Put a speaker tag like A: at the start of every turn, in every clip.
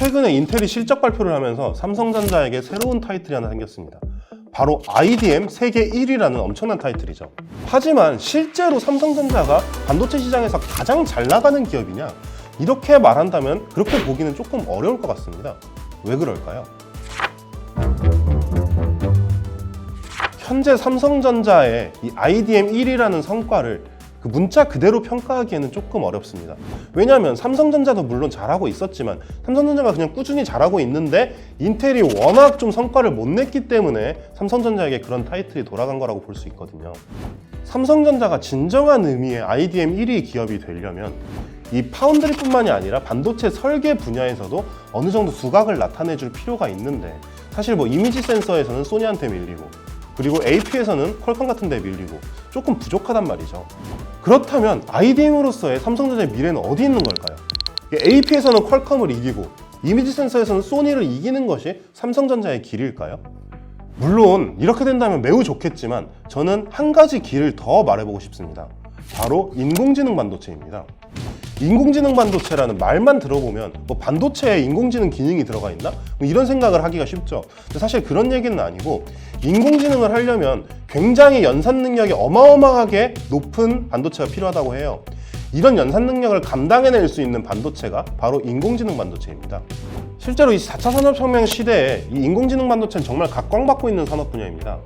A: 최근에 인텔이 실적 발표를 하면서 삼성전자에게 새로운 타이틀이 하나 생겼습니다. 바로 IDM 세계 1위라는 엄청난 타이틀이죠. 하지만 실제로 삼성전자가 반도체 시장에서 가장 잘 나가는 기업이냐? 이렇게 말한다면 그렇게 보기는 조금 어려울 것 같습니다. 왜 그럴까요? 현재 삼성전자의 이 IDM 1위라는 성과를 그 문자 그대로 평가하기에는 조금 어렵습니다. 왜냐하면 삼성전자도 물론 잘하고 있었지만 삼성전자가 그냥 꾸준히 잘하고 있는데 인텔이 워낙 좀 성과를 못 냈기 때문에 삼성전자에게 그런 타이틀이 돌아간 거라고 볼 수 있거든요. 삼성전자가 진정한 의미의 IDM 1위 기업이 되려면 이 파운드리뿐만이 아니라 반도체 설계 분야에서도 어느 정도 두각을 나타내줄 필요가 있는데 사실 뭐 이미지 센서에서는 소니한테 밀리고 그리고 AP에서는 퀄컴 같은 데 밀리고 조금 부족하단 말이죠. 그렇다면 IDM으로서의 삼성전자의 미래는 어디 있는 걸까요? AP에서는 퀄컴을 이기고 이미지 센서에서는 소니를 이기는 것이 삼성전자의 길일까요? 물론 이렇게 된다면 매우 좋겠지만 저는 한 가지 길을 더 말해보고 싶습니다. 바로 인공지능 반도체입니다. 인공지능 반도체라는 말만 들어보면 뭐 반도체에 인공지능 기능이 들어가 있나? 뭐 이런 생각을 하기가 쉽죠. 사실 그런 얘기는 아니고 인공지능을 하려면 굉장히 연산 능력이 어마어마하게 높은 반도체가 필요하다고 해요. 이런 연산 능력을 감당해낼 수 있는 반도체가 바로 인공지능 반도체입니다. 실제로 이 4차 산업혁명 시대에 이 인공지능 반도체는 정말 각광받고 있는 산업 분야입니다.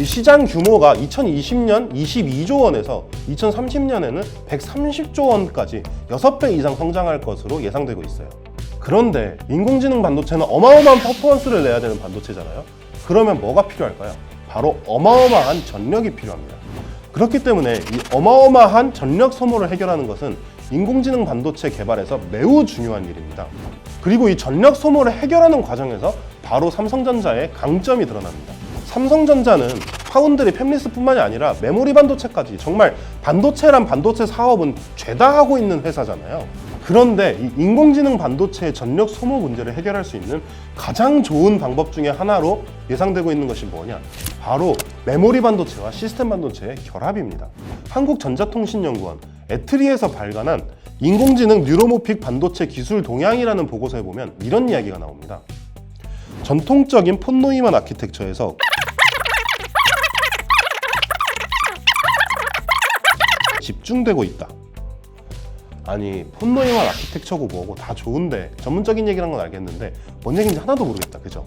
A: 이 시장 규모가 2020년 22조 원에서 2030년에는 130조 원까지 6배 이상 성장할 것으로 예상되고 있어요. 그런데 인공지능 반도체는 어마어마한 퍼포먼스를 내야 되는 반도체잖아요. 그러면 뭐가 필요할까요? 바로 어마어마한 전력이 필요합니다. 그렇기 때문에 이 어마어마한 전력 소모를 해결하는 것은 인공지능 반도체 개발에서 매우 중요한 일입니다. 그리고 이 전력 소모를 해결하는 과정에서 바로 삼성전자의 강점이 드러납니다. 삼성전자는 파운드리 팹리스뿐만이 아니라 메모리 반도체까지 정말 반도체란 반도체 사업은 죄다 하고 있는 회사잖아요. 그런데 이 인공지능 반도체의 전력 소모 문제를 해결할 수 있는 가장 좋은 방법 중에 하나로 예상되고 있는 것이 뭐냐? 바로 메모리 반도체와 시스템 반도체의 결합입니다. 한국전자통신연구원 에트리에서 발간한 인공지능 뉴로모픽 반도체 기술 동향이라는 보고서에 보면 이런 이야기가 나옵니다. 전통적인 폰노이만 아키텍처에서 집중되고 있다. 아니 폰노이만 아키텍처고 뭐고 다 좋은데 전문적인 얘기란 건 알겠는데 뭔 얘기인지 하나도 모르겠다. 그죠?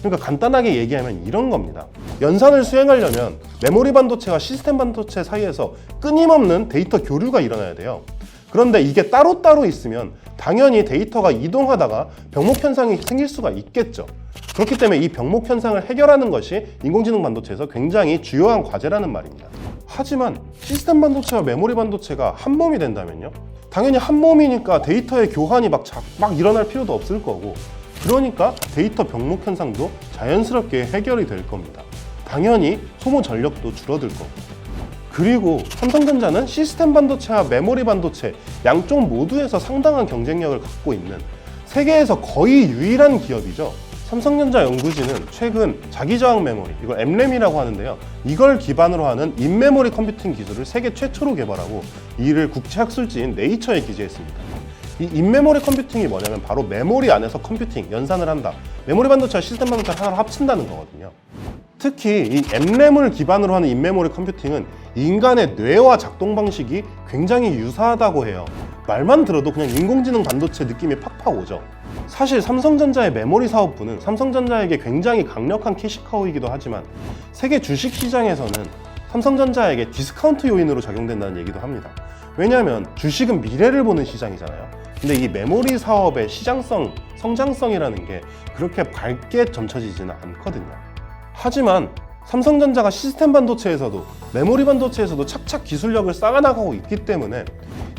A: 그러니까 간단하게 얘기하면 이런 겁니다. 연산을 수행하려면 메모리 반도체와 시스템 반도체 사이에서 끊임없는 데이터 교류가 일어나야 돼요. 그런데 이게 따로따로 있으면 당연히 데이터가 이동하다가 병목 현상이 생길 수가 있겠죠. 그렇기 때문에 이 병목 현상을 해결하는 것이 인공지능 반도체에서 굉장히 주요한 과제라는 말입니다 하지만 시스템 반도체와 메모리 반도체가 한 몸이 된다면요? 당연히 한 몸이니까 데이터의 교환이 막, 자- 막 일어날 필요도 없을 거고 그러니까 데이터 병목 현상도 자연스럽게 해결이 될 겁니다. 당연히 소모 전력도 줄어들 거고 그리고 삼성전자는 시스템 반도체와 메모리 반도체 양쪽 모두에서 상당한 경쟁력을 갖고 있는 세계에서 거의 유일한 기업이죠. 삼성전자 연구진은 최근 자기저항 메모리, 이걸 M램이라고 하는데요. 이걸 기반으로 하는 인메모리 컴퓨팅 기술을 세계 최초로 개발하고 이를 국제 학술지인 네이처에 기재했습니다. 이 인메모리 컴퓨팅이 뭐냐면 바로 메모리 안에서 컴퓨팅, 연산을 한다. 메모리 반도체와 시스템 반도체를 하나로 합친다는 거거든요. 특히 이 M램을 기반으로 하는 인메모리 컴퓨팅은 인간의 뇌와 작동 방식이 굉장히 유사하다고 해요. 말만 들어도 그냥 인공지능 반도체 느낌이 팍팍 오죠. 사실 삼성전자의 메모리 사업부는 삼성전자에게 굉장히 강력한 캐시카우이기도 하지만 세계 주식 시장에서는 삼성전자에게 디스카운트 요인으로 작용된다는 얘기도 합니다. 왜냐하면 주식은 미래를 보는 시장이잖아요. 근데 이 메모리 사업의 시장성, 성장성이라는 게 그렇게 밝게 점쳐지지는 않거든요. 하지만 삼성전자가 시스템 반도체에서도 메모리 반도체에서도 착착 기술력을 쌓아나가고 있기 때문에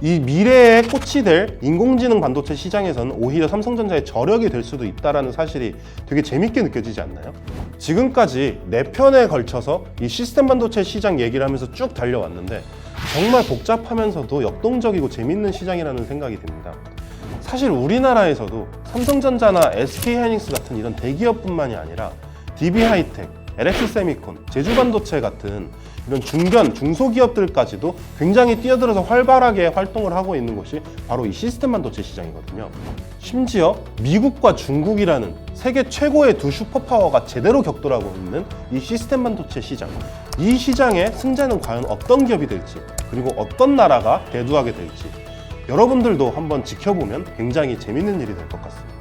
A: 이 미래의 꽃이 될 인공지능 반도체 시장에서는 오히려 삼성전자의 저력이 될 수도 있다는 사실이 되게 재밌게 느껴지지 않나요? 지금까지 네 편에 걸쳐서 이 시스템 반도체 시장 얘기를 하면서 쭉 달려왔는데 정말 복잡하면서도 역동적이고 재밌는 시장이라는 생각이 듭니다. 사실 우리나라에서도 삼성전자나 SK하이닉스 같은 이런 대기업뿐만이 아니라 DB 하이텍, LX 세미콘, 제주반도체 같은 이런 중견, 중소기업들까지도 굉장히 뛰어들어서 활발하게 활동을 하고 있는 것이 바로 이 시스템 반도체 시장이거든요. 심지어 미국과 중국이라는 세계 최고의 두 슈퍼파워가 제대로 격돌하고 있는 이 시스템 반도체 시장. 이 시장의 승자는 과연 어떤 기업이 될지, 그리고 어떤 나라가 대두하게 될지, 여러분들도 한번 지켜보면 굉장히 재밌는 일이 될 것 같습니다.